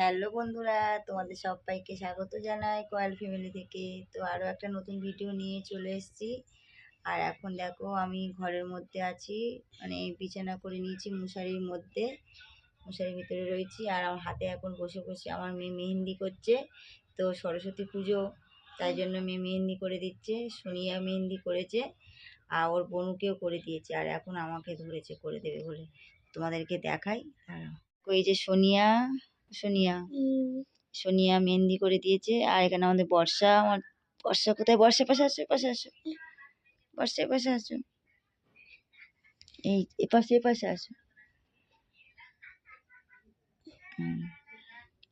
Hello বন্ধুরা, তোমাদের সবাইকে স্বাগত জানাই কয়েল ফ্যামিলি থেকে। তো আরও একটা নতুন ভিডিও নিয়ে চলে এসেছি। আর এখন দেখো, আমি ঘরের মধ্যে আছি মানে বিছানা করে নিয়েছি মশারির মধ্যে। মশারির ভিতরে রয়েছি আর আমার হাতে এখন বসে বসে আমার মেয়ে মেহেন্দি করছে। তো সরস্বতী পুজো, তাই জন্য মেয়ে মেহেন্দি করে দিচ্ছে, সোনিয়া মেহেন্দি করেছে আর ওর বনুকেও করে দিয়েছে আর এখন আমাকে ধরেছে, করে দেবে বলে। তোমাদেরকে দেখাই এই যে সোনিয়া সোনিয়া। সোনিয়া মেহেন্দি করে দিয়েছে। আর এখানে আমাদের বর্ষা। আমার বর্ষা কোথায়? বর্ষা পাশে আসো পাশে আসো। বর্ষা পাশে আসো। এই এপাশে এপাশে আসো।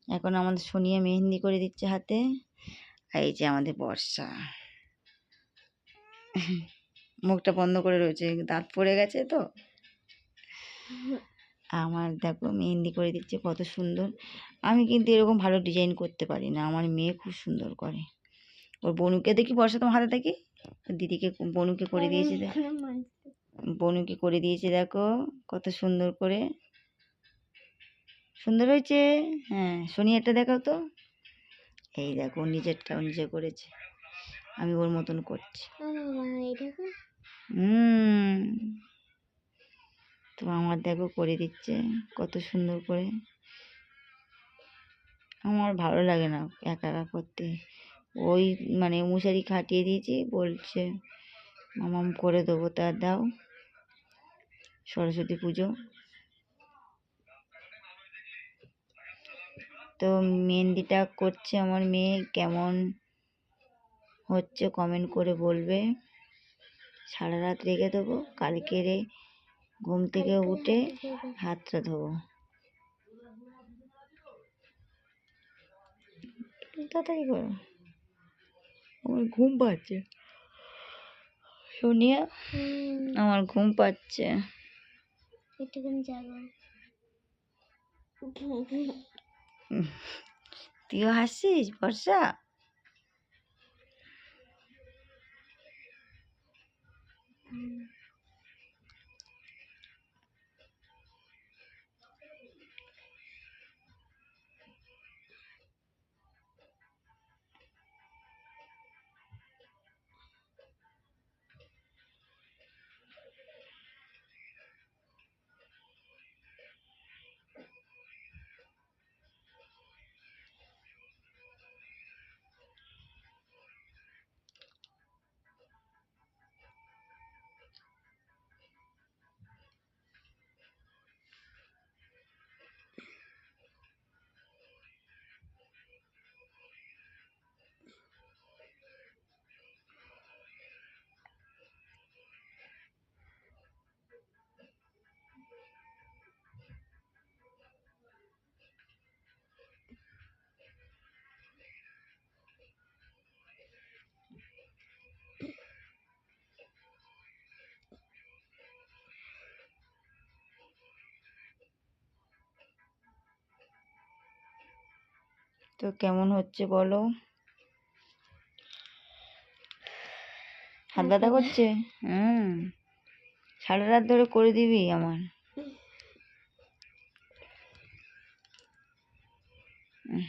এখন আমাদের সোনিয়া মেহেন্দি করে দিচ্ছে হাতে। আর এই যে আমাদের বর্ষা। মুখটা বন্ধ করে রয়েছে। দাঁত পড়ে গেছে তো। আমার দেখো মেহেন্দি করে দিচ্ছে কত সুন্দর। আমি কিন্তু এরকম ভালো ডিজাইন করতে পারি না আমার মেয়ে খুব সুন্দর করে। ওর বনুকে দেখি বর্ষা তোমার হাতে দেখি? দিদিকে বনুকে করে দিয়েছে দেখ বনুকে করে দিয়েছে দেখো কত সুন্দর করে। সুন্দর হয়েছে? হ্যাঁ সোনিয়ারটা দেখাও তো। এই দেখো ও নিজেরটা নিজে করেছে। আমি ওর মতন করছি। হুম। তো আমার দেখো করে দিচ্ছে, কত সুন্দর করে। আমার ভালো লাগে না একা একা করতে। ওই মানে মশারি খাটিয়ে দিয়েছি, বলছে, মামাম করে দেবো, তা দাও। সরস্বতী পুজো। তো মেহেন্দিটা করছে আমার মেয়ে, কেমন হচ্ছে কমেন্ট করে বলবে। সারা রাত রেখে দেবো কালকে রে ঘুম থেকে উঠে হাতটা ধোবো। তাড়াতাড়ি করো। আমার ঘুম পাচ্ছে। সোনিয়া আমার ঘুম পাচ্ছে। একটুখানি যাব তুইও হাসছিস বর্ষা? তো কেমন হচ্ছে বলো হাত ব্যথা করছে হুম সারা রাত ধরে করে দিবি আমার। হুম।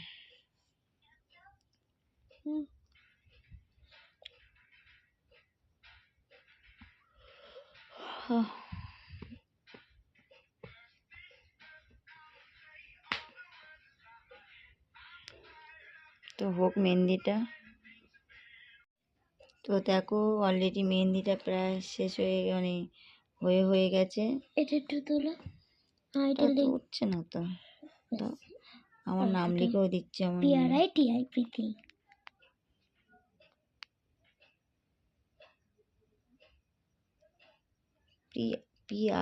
তো হোক মেহেন্দিটা। তো দেখো অলরেডি মেহেন্দিটা প্রায় শেষ হয়ে মানে হয়ে হয়ে গেছে। এটা একটু তোলো। উঠছে না তো। আমার নাম লিখেও দিচ্ছে আমার। পিআরআই টিআই প্রীতি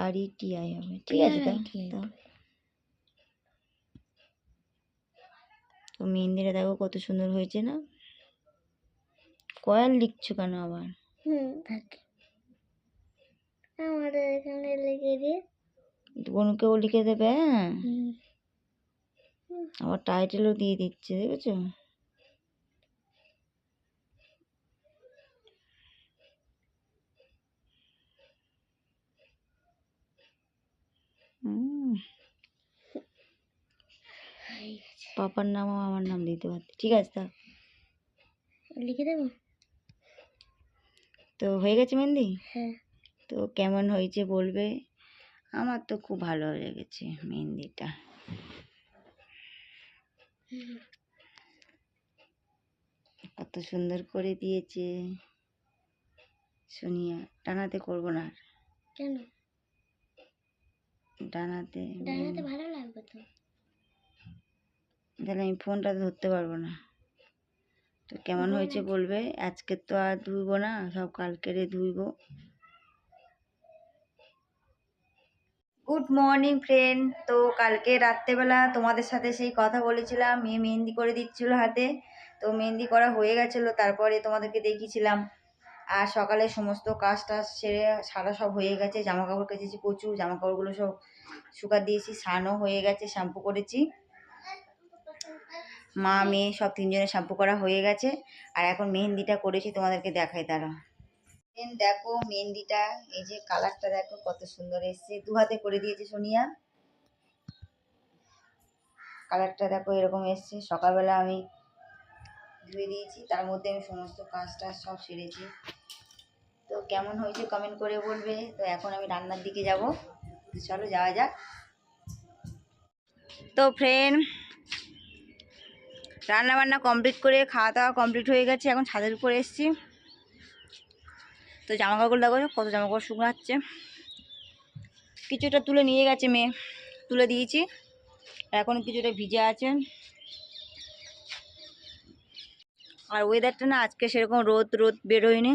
আর ই টি আই হবে। ঠিক আছে দাও PRITI দাও তো মেহেন্দিটা দেখো কত সুন্দর হয়েছে না? কয়াল লিখছো কেন আবার? হুম থাক। আমাদের এখানে লিখে দিয়ে বনুকেও লিখে দেবে হ্যাঁ? আবার টাইটেলও দিয়ে দিচ্ছে দেখেছ হুম হয়ে গেছে পাপার নাম আমার নাম দিতে পারতে। ঠিক আছে তা লিখে দেবো? তো হয়ে গেছে মেহেন্দি? হ্যাঁ। তো কেমন হয়েছে বলবে? আমার তো খুব ভালো লেগেছে মেহেন্দিটা। কত সুন্দর করে দিয়েছে। সোনিয়া ডানাতে করব না। কেন? ডানাতে ডানাতে ভালো লাগবে তো। তাহলে আমি ফোনটা ধরতে পারব না। তো কেমন হয়েছে বলবে? আজকে তো আর ধুইবো না সব কালকেরে ধুইবো। গুড মর্নিং ফ্রেন্ড তো কালকে রাত্রেবেলা তোমাদের সাথে সেই কথা বলেছিলাম মেয়ে মেহেন্দি করে দিচ্ছিল হাতে। তো মেহেন্দি করা হয়ে গেছিল তারপরে তোমাদেরকে দেখিয়েছিলাম। আর সকালে সমস্ত কাজ টাজ সেরে সারা সব হয়ে গেছে জামা কাপড় কেচেছি প্রচুর জামা কাপড়গুলো সব শুকা দিয়েছি স্নানও হয়ে গেছে শ্যাম্পু করেছি। মা, মেয়ে সব তিনজনে শ্যাম্পু করা হয়ে গেছে। আর এখন মেহেন্দিটা করেছি, তোমাদেরকে দেখাই তারা। দেন দেখো মেহেন্দিটা, এই যে কালারটা দেখো কত সুন্দর এসছে। দু হাতে করে দিয়েছে সোনিয়া। কালারটা দেখো এরকম এসছে। সকালবেলা আমি ধুয়ে দিয়েছি, তার মধ্যে আমি সমস্ত কাজ টাজ সব সেরেছি। তো কেমন হয়েছে কমেন্ট করে বলবে। তো এখন আমি রান্নার দিকে যাব। চলো যাওয়া যাক। তো ফ্রেন্ড রান্না বান্না কমপ্লিট করে খাওয়া দাওয়া কমপ্লিট হয়ে গেছে, এখন ছাদের উপরে এসেছি। তো জামা কাপড় দেখো, কত জামা কাপড় শুকাচ্ছে। কিছুটা তুলে নিয়ে গেছে মেয়ে, তুলে দিয়েছি। এখন কিছুটা ভিজে আছে। আর ওয়েদারটা না আজকে সেরকম রোদ রোদ বেরোয়নি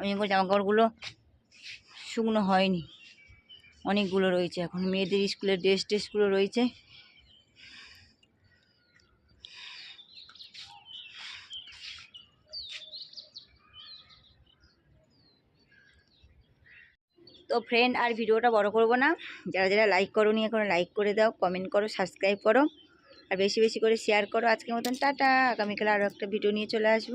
ওই জন্য জামা কাপড়গুলো শুকনো হয়নি। অনেকগুলো রয়েছে এখন। মেয়েদের স্কুলের ড্রেস ট্রেসগুলো রয়েছে। তো ফ্রেন্ড আর ভিডিওটা বড় করব না। যারা যারা লাইক করো নি এখন লাইক করে দাও কমেন্ট করো সাবস্ক্রাইব করো। আর বেশি বেশি করে শেয়ার করো। আজকের মতন টাটা। আগামীকাল আরও একটা ভিডিও নিয়ে চলে আসব।